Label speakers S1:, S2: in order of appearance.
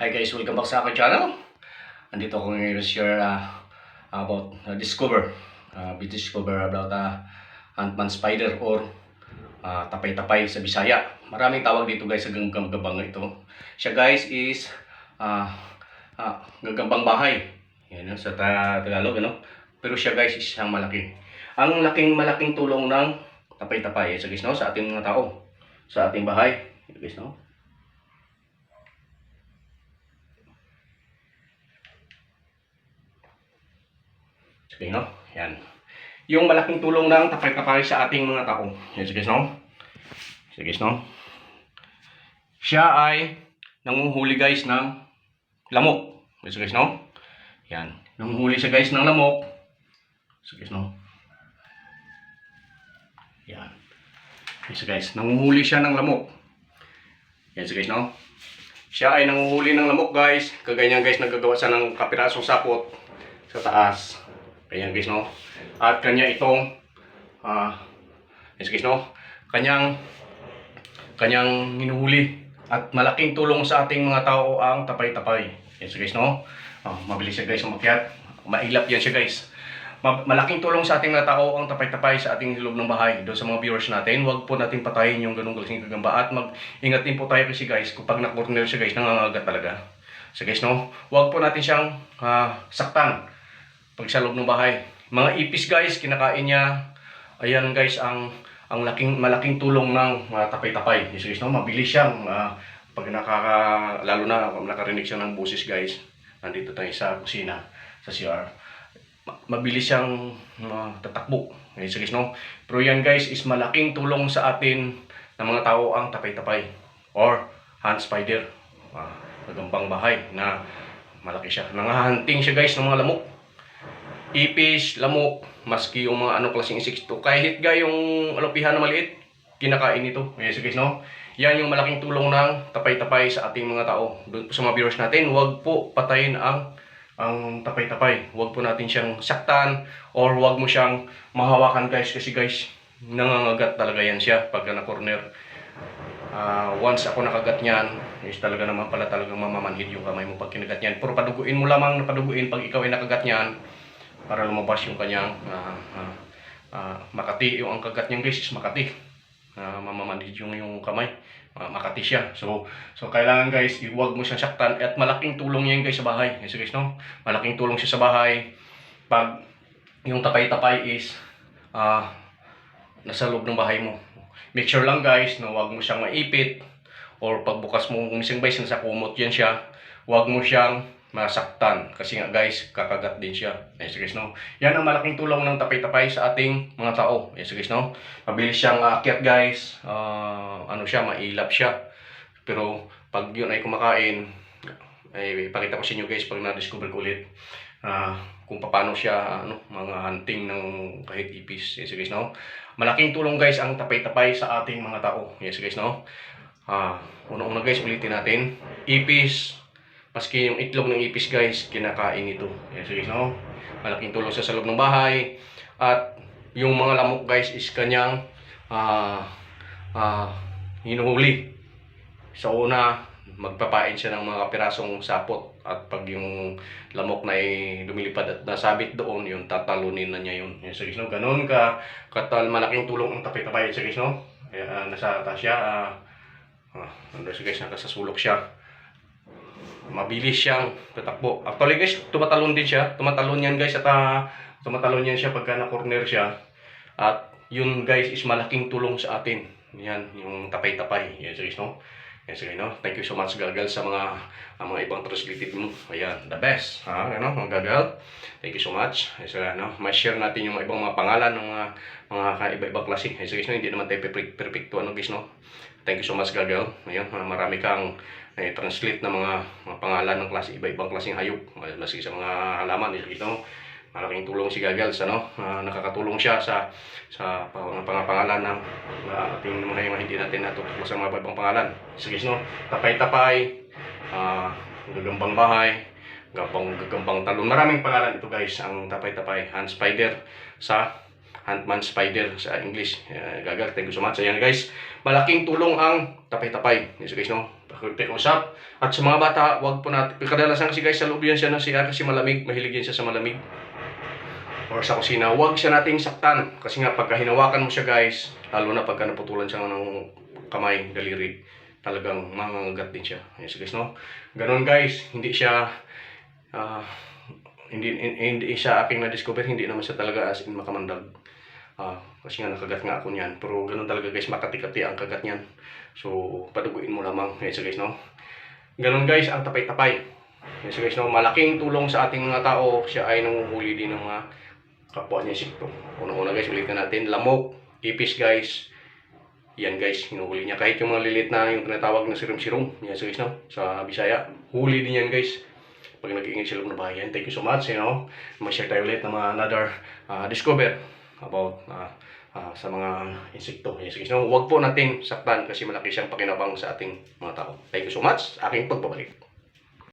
S1: Hi guys, welcome back sa aking channel. Andito ako ngayon to share uh, about uh, discover, uh, we discover about uh, Ant-Man spider or uh, tapay-tapay sa Bisaya. Maraming tawag dito guys sa gagambang ito. Siya guys is uh, uh, gagambang bahay. Yan sa ta- Tagalog ano. Pero siya guys is isang malaki. Ang laking malaking tulong ng tapay-tapay sa guys no sa ating mga tao sa ating bahay. Guys no. Okay, no? Yan. Yung malaking tulong ng tapay-tapay sa ating mga tao. Yan, sige, no? Sige, no? Siya ay nanguhuli guys ng lamok. Yan, sige, no? Yan. Nanguhuli siya guys ng lamok. Sige, no? Yan. Yes, guys. Nanguhuli siya ng lamok. Yan, sige, no? Siya ay nanguhuli ng lamok, guys. Kaganyan, guys, nagagawa siya ng kapirasong sapot sa taas. Ayan guys no. At kanya itong ah yes guys no. Kanyang kanyang hinuhuli at malaking tulong sa ating mga tao ang tapay-tapay. Yes guys no. Ah, mabilis siya guys umakyat. Mailap yan siya guys. Ma- malaking tulong sa ating mga tao ang tapay-tapay sa ating loob ng bahay. Doon sa mga viewers natin, huwag po natin patayin yung ganung klaseng gagamba at mag-ingat din po tayo kasi guys, kapag na-corner siya guys, nangangagat talaga. So guys no, huwag po natin siyang ah, saktan pag sa loob ng bahay. Mga ipis guys, kinakain niya. Ayan guys, ang ang laking malaking tulong ng mga tapay-tapay. Yes, guys, no? Mabilis siyang ah, pag nakaka lalo na kung nakarinig siya ng boses guys. Nandito tayo sa kusina, sa CR. Ma- Mabilis siyang ah, tatakbo. Yes, guys, no? Pero yan guys is malaking tulong sa atin ng mga tao ang tapay-tapay or hand spider. Ah, magambang bahay na malaki siya. Nangahunting siya guys ng mga lamok ipis, lamok, maski yung mga ano klaseng insekto. Kahit ga yung alopihan na maliit, kinakain ito. Yes, guys, no? Yan yung malaking tulong ng tapay-tapay sa ating mga tao. Doon po sa mga viewers natin, huwag po patayin ang ang tapay-tapay. Huwag po natin siyang saktan or huwag mo siyang mahawakan guys kasi guys, nangangagat talaga yan siya pagka na-corner. Ah, once ako nakagat niyan, is talaga naman pala talagang mamamanhid yung kamay mo pag kinagat niyan. Pero paduguin mo lamang na paduguin pag ikaw ay nakagat niyan para lumabas yung kanyang ah, ah, ah, makati. Yung ang kagat niyan guys is makati. Uh, mamamanhid yung, yung kamay. Ah, makati siya. So, so kailangan guys, iwag mo siyang saktan at malaking tulong yan guys sa bahay. Yes guys, no? Malaking tulong siya sa bahay. Pag yung tapay-tapay is ah nasa loob ng bahay mo. Make sure lang guys na wag mo siyang maipit or pagbukas mo mising guys nasa kumot yan siya, wag mo siyang masaktan kasi nga guys kakagat din siya. Yes guys no. Yan ang malaking tulong ng tapay-tapay sa ating mga tao. Yes guys no. Mabilis siyang aakyat guys. Ah, ano siya mailap siya. Pero pag yun ay kumakain ay ipakita ko sa inyo guys pag na-discover ko ulit ah kung paano siya ano mga hunting ng kahit ipis yes guys no malaking tulong guys ang tapay-tapay sa ating mga tao yes guys no ah una-una guys ulitin natin ipis maski yung itlog ng ipis guys kinakain ito. Yes guys no? Malaking tulong sa sa loob ng bahay. At yung mga lamok guys is kanyang ah ah hinuhuli. Sa una magpapain siya ng mga pirasong sapot. At pag yung lamok na ay lumilipad at nasabit doon yun tatalunin na niya yun. Yung sige no? Ganun ka katal malaking tulong ang tapay-tapay sige no? Kaya, ah, nasa taas siya uh, siya guys nakasasulok siya mabilis siyang tatakbo. Actually guys tumatalon din siya. Tumatalon yan guys at ah, tumatalon yan siya pagka na-corner siya. At yun guys is malaking tulong sa atin. Yan yung tapay-tapay. Yan guys no? Yan sige no? Thank you so much gagal sa mga ang mga ibang translated mo. Ayan the best. Ha ano mga gagal? Thank you so much. Yes, ano may share natin yung mga ibang mga pangalan ng mga mga kaiba-ibang klase. Yes, guys no? Hindi naman tayo perfect perfecto ano guys no thank you so much gagal. Ayun ah, marami kang eh, translate na mga, mga pangalan ng klase iba-ibang klaseng hayop. Maski sa mga halaman no? Malaking tulong si Gagals ano Ah, nakakatulong siya sa sa pang pangalan ng uh, ating mga yung hindi natin natutuklasan sa mga ibang pangalan. Sige no? Tapay-tapay ah gagambang bahay gagambang gagambang talon. Maraming pangalan. Ito guys ang tapay-tapay hand spider sa Huntman spider sa English. Uh, gagal, thank you so much. Ayan guys, malaking tulong ang tapay-tapay. Yes guys, no? Pakiusap. At sa mga bata, wag po natin. Kadalasan kasi guys, sa loob yan siya na siya kasi malamig. Mahilig yan siya sa malamig. Or sa kusina, wag siya nating saktan. Kasi nga, pagka hinawakan mo siya guys, lalo na pagka naputulan siya ng kamay, daliri, talagang mangangagat din siya. Yes guys, no? Ganon guys, hindi siya ah, hindi, hindi siya aking na-discover, hindi naman siya talaga as in makamandag. Ah, kasi nga nakagat nga ako niyan. Pero ganun talaga guys, makati-kati ang kagat niyan. So, paduguin mo lamang. Yes guys, no? Ganun guys, ang tapay-tapay. Yes guys, no? Malaking tulong sa ating mga tao. Siya ay nanguhuli din ng mga kapwa niya sikto. Una-una guys, ulitin natin. Lamok, ipis guys. Yan guys, hinuhuli niya. Kahit yung mga lilit na yung tinatawag na sirum-sirum. Yan guys, no? Sa Bisaya. Huli din yan guys pag nag-iingay sila ng bayan. Thank you so much, you know. Ma-share tayo ulit ng mga another uh, discover about uh, uh, sa mga insekto. Yes. No, huwag po natin saktan kasi malaki siyang pakinabang sa ating mga tao. Thank you so much. Aking pagbabalik.